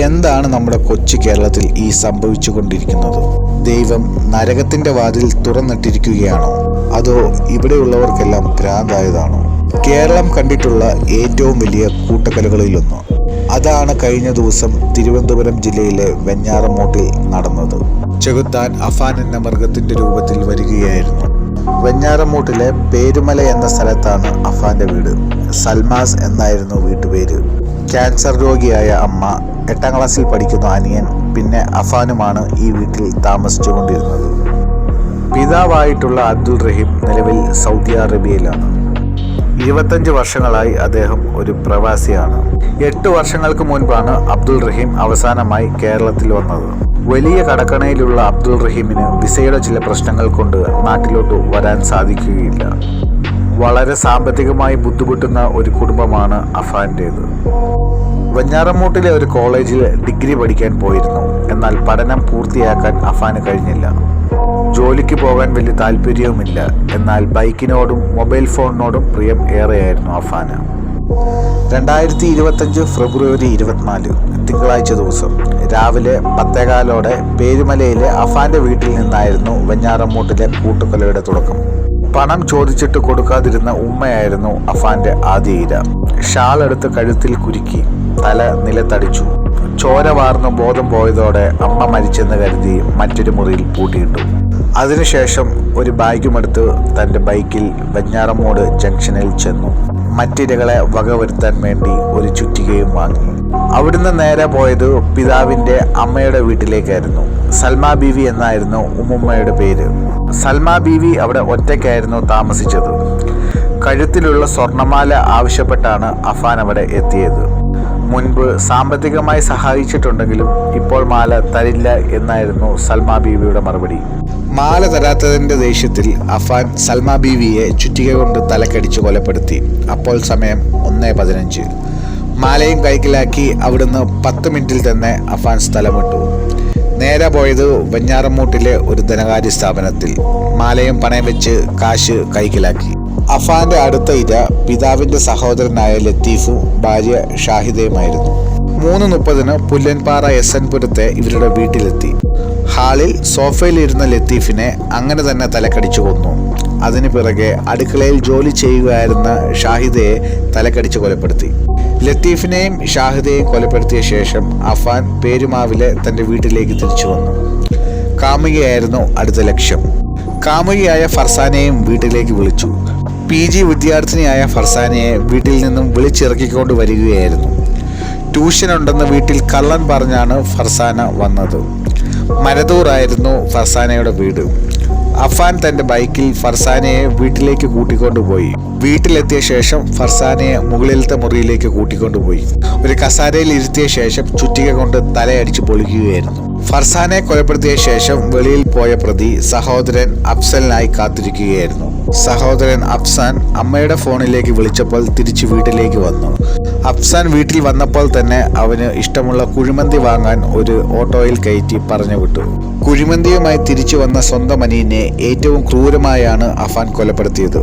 എന്താണ് നമ്മുടെ കൊച്ചു കേരളത്തിൽ ഈ സംഭവിച്ചുകൊണ്ടിരിക്കുന്നത്? ദൈവം നരകത്തിന്റെ വാതിൽ തുറന്നിട്ടിരിക്കുകയാണോ? അതോ ഇവിടെയുള്ളവർക്കെല്ലാം ഭ്രാന്തായതാണോ? കേരളം കണ്ടിട്ടുള്ള ഏറ്റവും വലിയ കൂട്ടക്കലുകളിലൊന്ന്. അതാണ് കഴിഞ്ഞ ദിവസം തിരുവനന്തപുരം ജില്ലയിലെ വെഞ്ഞാറമൂട്ടിൽ നടന്നത്. ചെകുത്താൻ അഫാൻ എന്ന മൃഗത്തിന്റെ രൂപത്തിൽ വരികയായിരുന്നു. വെഞ്ഞാറമൂട്ടിലെ പേരുമല എന്ന സ്ഥലത്താണ് അഫാന്റെ വീട്. സൽമാസ് എന്നായിരുന്നു വീട്ടുപേര്. ക്യാൻസർ രോഗിയായ അമ്മ എട്ടാം ക്ലാസ്സിൽ പഠിക്കുന്ന അനിയൻ പിന്നെ അഫാനുമാണ് ഈ വീട്ടിൽ താമസിച്ചുകൊണ്ടിരുന്നത്. പിതാവായിട്ടുള്ള അബ്ദുൾ റഹീം നിലവിൽ സൗദി അറേബ്യയിലാണ്. ഇരുപത്തഞ്ച് വർഷങ്ങളായി അദ്ദേഹം ഒരു പ്രവാസിയാണ്. എട്ട് വർഷങ്ങൾക്ക് മുൻപാണ് അബ്ദുൾ റഹീം അവസാനമായി കേരളത്തിൽ വന്നത്. വലിയ കടക്കണയിലുള്ള അബ്ദുൾ റഹീമിന് വിസയുടെ ചില പ്രശ്നങ്ങൾ കൊണ്ട് നാട്ടിലോട്ട് വരാൻ സാധിക്കുകയില്ല. വളരെ സാമ്പത്തികമായി ബുദ്ധിമുട്ടുന്ന ഒരു കുടുംബമാണ് അഫാന്റേത്. വെഞ്ഞാറമൂട്ടിലെ ഒരു കോളേജിൽ ഡിഗ്രി പഠിക്കാൻ പോയിരുന്നു. എന്നാൽ പഠനം പൂർത്തിയാക്കാൻ അഫാന് കഴിഞ്ഞില്ല. ജോലിക്ക് പോകാൻ വലിയ താല്പര്യവുമില്ല. എന്നാൽ ബൈക്കിനോടും മൊബൈൽ ഫോണിനോടും പ്രിയം ഏറെയായിരുന്നു അഫാന്. രണ്ടായിരത്തി ഇരുപത്തഞ്ച് ഫെബ്രുവരി ഇരുപത്തിനാല് തിങ്കളാഴ്ച ദിവസം. രാവിലെ പത്തേകാലോടെ പേരുമലയിലെ അഫാന്റെ വീട്ടിൽ നിന്നായിരുന്നു വെഞ്ഞാറമൂട്ടിലെ കൂട്ടുകൊലയുടെ തുടക്കം. പണം ചോദിച്ചിട്ട് കൊടുക്കാതിരുന്ന ഉമ്മയായിരുന്നു അഫാന്റെ ആദ്യ ഇര. ഷാൾ എടുത്ത് കഴുത്തിൽ കുരുക്കി തല നിലത്തടിച്ചു. ചോര വാർന്നു ബോധം പോയതോടെ അമ്മ മരിച്ചെന്ന് കരുതി മറ്റൊരു മുറിയിൽ പൂട്ടിയിട്ടു. അതിനുശേഷം ഒരു ബാഗുമെടുത്ത് തന്റെ ബൈക്കിൽ വെഞ്ഞാറമൂട് ജംഗ്ഷനിൽ ചെന്നു. മറ്റിരകളെ വകവരുത്താൻ വേണ്ടി ഒരു ചുറ്റികയും വാങ്ങി. അവിടുന്ന് നേരെ പോയത് പിതാവിന്റെ അമ്മയുടെ വീട്ടിലേക്കായിരുന്നു. സൽമാ ബീവി എന്നായിരുന്നു ഉമ്മുമ്മയുടെ പേര്. സൽമാ ബീവി അവിടെ ഒറ്റയ്ക്കായിരുന്നു താമസിച്ചത്. കഴുത്തിലുള്ള സ്വർണമാല ആവശ്യപ്പെട്ടാണ് അഫാൻ അവിടെ എത്തിയത്. മുൻപ് സാമ്പത്തികമായി സഹായിച്ചിട്ടുണ്ടെങ്കിലും ഇപ്പോൾ മാല തരില്ല എന്നായിരുന്നു സൽമാ ബീവിയുടെ മറുപടി. മാല തരാത്തതിന്റെ ദേഷ്യത്തിൽ അഫാൻ സൽമാ ബീവിയെ ചുറ്റിക കൊണ്ട് തലക്കടിച്ച് കൊലപ്പെടുത്തി. അപ്പോൾ സമയം ഒന്നേ പതിനഞ്ച്. മാലയും കൈക്കലാക്കി അവിടുന്ന് പത്ത് മിനിറ്റിൽ തന്നെ അഫാൻ സ്ഥലം വിട്ടു നേരെ പോയത് വെഞ്ഞാറമൂട്ടിലെ ഒരു ധനകാര്യ സ്ഥാപനത്തിൽ. മാലയും പണയം വെച്ച് കാശ് കൈക്കലാക്കി. അഫാന്റെ അടുത്ത ഇര പിതാവിന്റെ സഹോദരനായ ലത്തീഫും ഭാര്യ ഷാഹിദയുമായിരുന്നു. മൂന്ന് മുപ്പതിന് പുല്ലൻപാറ എസ് എൻ പുരത്തെ ഇവരുടെ വീട്ടിലെത്തി. ഹാളിൽ സോഫയിലിരുന്ന ലത്തീഫിനെ അങ്ങനെ തന്നെ തലക്കടിച്ചു കൊന്നു. അതിനു പിറകെ അടുക്കളയിൽ ജോലി ചെയ്യുകയായിരുന്ന ഷാഹിദയെ തലക്കടിച്ച് കൊലപ്പെടുത്തി. ലത്തീഫിനെയും ഷാഹിദയെയും കൊലപ്പെടുത്തിയ ശേഷം അഫാൻ പേരുമാവിലെ തന്റെ വീട്ടിലേക്ക് തിരിച്ചു വന്നു. കാമുകിയായിരുന്നു അടുത്ത ലക്ഷ്യം. കാമുകിയായ ഫർസാനെയും വീട്ടിലേക്ക് വിളിച്ചു. പി ജി വിദ്യാർത്ഥിനിയായ ഫർസാനയെ വീട്ടിൽ നിന്നും വിളിച്ചിറക്കിക്കൊണ്ട് വരികയായിരുന്നു. ട്യൂഷൻ ഉണ്ടെന്ന് വീട്ടിൽ കള്ളൻ പറഞ്ഞാണ് ഫർസാന വന്നത്. മരതൂറായിരുന്നു ഫർസാനയുടെ വീട്. അഫാൻ തന്റെ ബൈക്കിൽ ഫർസാനയെ വീട്ടിലേക്ക് കൂട്ടിക്കൊണ്ടുപോയി വീട്ടിലെത്തിയ ശേഷം ഫർസാനയെ മുകളിലത്തെ മുറിയിലേക്ക് കൂട്ടിക്കൊണ്ടുപോയി ഒരു കസാരയിൽ ഇരുത്തിയ ശേഷം ചുറ്റിക കൊണ്ട് തലയടിച്ച് പൊളിക്കുകയായിരുന്നു. ഫർസാനെ കൊലപ്പെടുത്തിയ ശേഷം വെളിയിൽ പോയ പ്രതി സഹോദരൻ അഫ്സലിനായി കാത്തിരിക്കുകയായിരുന്നു. സഹോദരൻ അഫ്സാൻ അമ്മയുടെ ഫോണിലേക്ക് വിളിച്ചപ്പോൾ തിരിച്ചു വീട്ടിലേക്ക് വന്നു. അഫ്സാൻ വീട്ടിൽ വന്നപ്പോൾ തന്നെ അവന് ഇഷ്ടമുള്ള കുഴിമന്തി വാങ്ങാൻ ഒരു ഓട്ടോയിൽ കയറ്റി പറഞ്ഞു വിട്ടു കുഴിമന്തിയുമായി തിരിച്ചു വന്ന സ്വന്തം അനിയനെ ഏറ്റവും ക്രൂരമായാണ് അഫാൻ കൊലപ്പെടുത്തിയത്.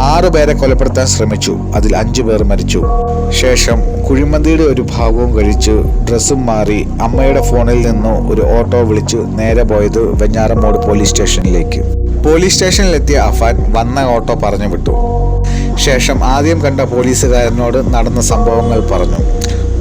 ആറു പേരെ കൊലപ്പെടുത്താൻ ശ്രമിച്ചു. അതിൽ അഞ്ചു പേർ മരിച്ചു. ശേഷം കുഴിമന്തിയുടെ ഒരു ഭാഗവും കഴിച്ച് ഡ്രസ്സും മാറി അമ്മയുടെ ഫോണിൽ നിന്ന് ഒരു ഓട്ടോ വിളിച്ച് നേരെ പോയത് വെഞ്ഞാറമൂട് പോലീസ് സ്റ്റേഷനിലേക്ക്. പോലീസ് സ്റ്റേഷനിലെത്തിയ അഫാൻ വന്ന ഓട്ടോ പറഞ്ഞു വിട്ടു ശേഷം ആദ്യം കണ്ട പോലീസുകാരനോട് നടന്ന സംഭവങ്ങൾ പറഞ്ഞു.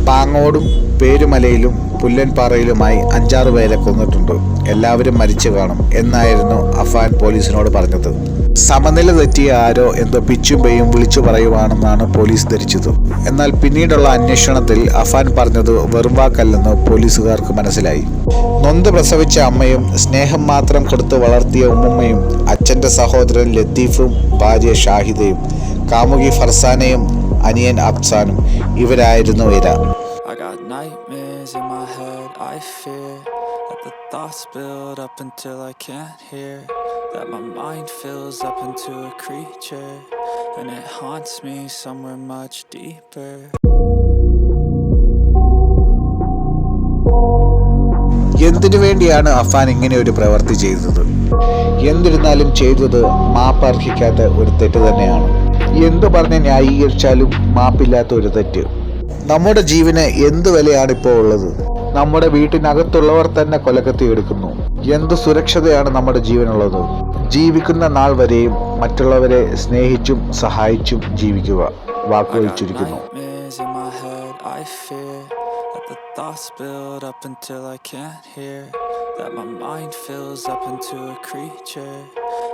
പാങ്ങോടും പേരുമലയിലും പുല്ലൻപാറയിലുമായി അഞ്ചാറ് പേരെ കൊന്നിട്ടുണ്ട്. എല്ലാവരും മരിച്ചു കാണും എന്നായിരുന്നു അഫാൻ പോലീസിനോട് പറഞ്ഞത്. സമനില തെറ്റിയ ആരോ എന്തോ പിച്ചും പെയ്യും വിളിച്ചു പറയുവാണെന്നാണ് പോലീസ് ധരിച്ചത്. എന്നാൽ പിന്നീടുള്ള അന്വേഷണത്തിൽ അഫാൻ പറഞ്ഞത് വെറും വാക്കല്ലെന്ന് പോലീസുകാർക്ക് മനസ്സിലായി. നൊന്ത് പ്രസവിച്ച അമ്മയും സ്നേഹം മാത്രം കൊടുത്ത് വളർത്തിയ ഉമ്മയും അച്ഛന്റെ സഹോദരൻ ലത്തീഫും ഭാര്യ ഷാഹിദയും കാമുകി ഫർസാനയും അനിയൻ അഫ്സാനും ഇവരായിരുന്നു ഇര I got nightmares in my head, I fear That the thoughts build up until I can't hear That my mind fills up into a creature And it haunts me somewhere much deeper എന്തിനു വേണ്ടിയാണ് അഫാൻ ഇങ്ങനെ ഒരു പ്രവൃത്തി ചെയ്തത് എന്നിരുന്നാലും ചെയ്തത് മാപ്പർഹിക്കാത്ത ഒരു തെറ്റ് തന്നെയാണ് എന്തു പറഞ്ഞ് ന്യായീകരിച്ചാലും മാപ്പില്ലാത്ത ഒരു തെറ്റ്. നമ്മുടെ ജീവന് എന്ത് വിലയാണ് ഇപ്പോൾ ഉള്ളത്? നമ്മുടെ വീട്ടിനകത്തുള്ളവർ തന്നെ കൊലക്കത്തി എടുക്കുന്നു. എന്ത് സുരക്ഷതയാണ് നമ്മുടെ ജീവനുള്ളത്? ജീവിക്കുന്ന നാൾ വരെയും മറ്റുള്ളവരെ സ്നേഹിച്ചും സഹായിച്ചും ജീവിക്കുക. വാക്കുകൾ ചുരുക്കുന്നു. That my mind fills up into a creature.